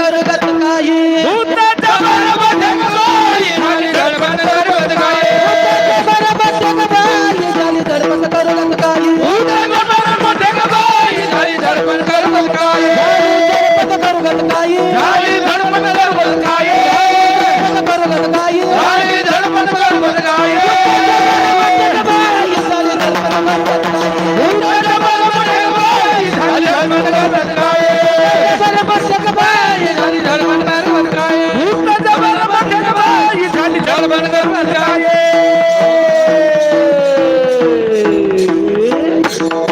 ಕರುಗ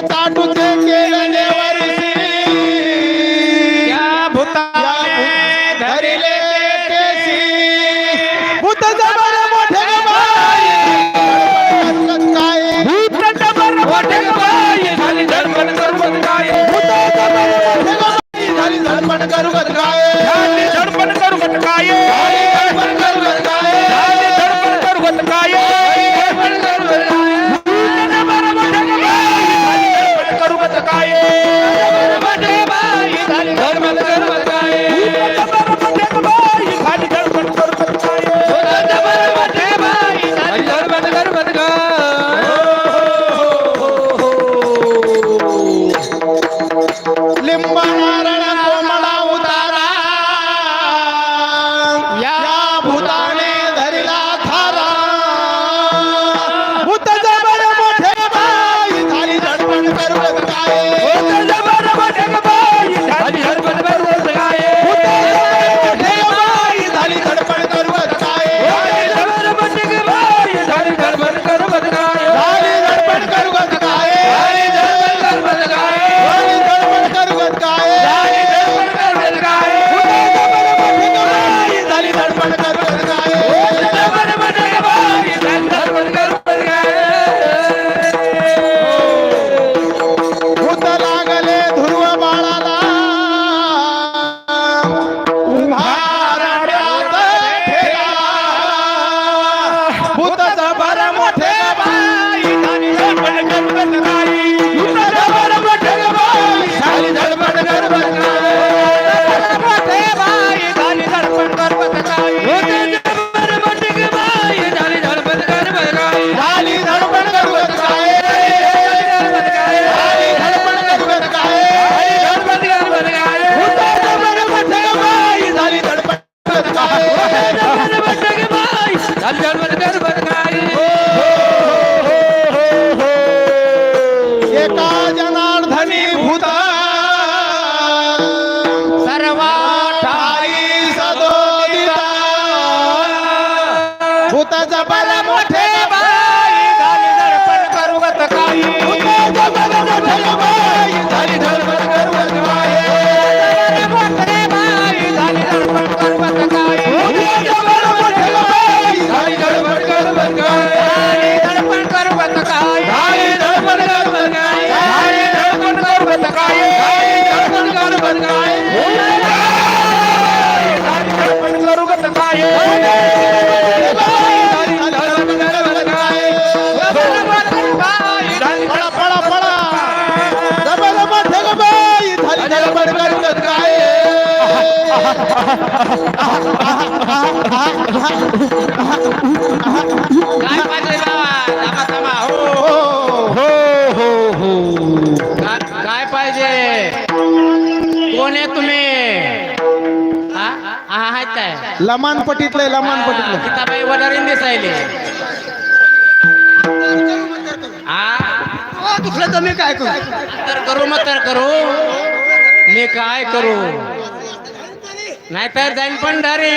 shaitan mujhe kele vermeden Thank you. भूता बाला मोठे बाई. झाले दर्पण करू गत काही सांगत काय हो, हो. हो, काय पाहिजे? कोण आहे तुम्ही? हा? हा आहेत काय लमान पटीतलंय लमान पटीतलं वडारीन दिसायले दुखलं तर मी काय करू? तर करू मग तर करू. मी काय करू? नाहीतर जाईन पण डरी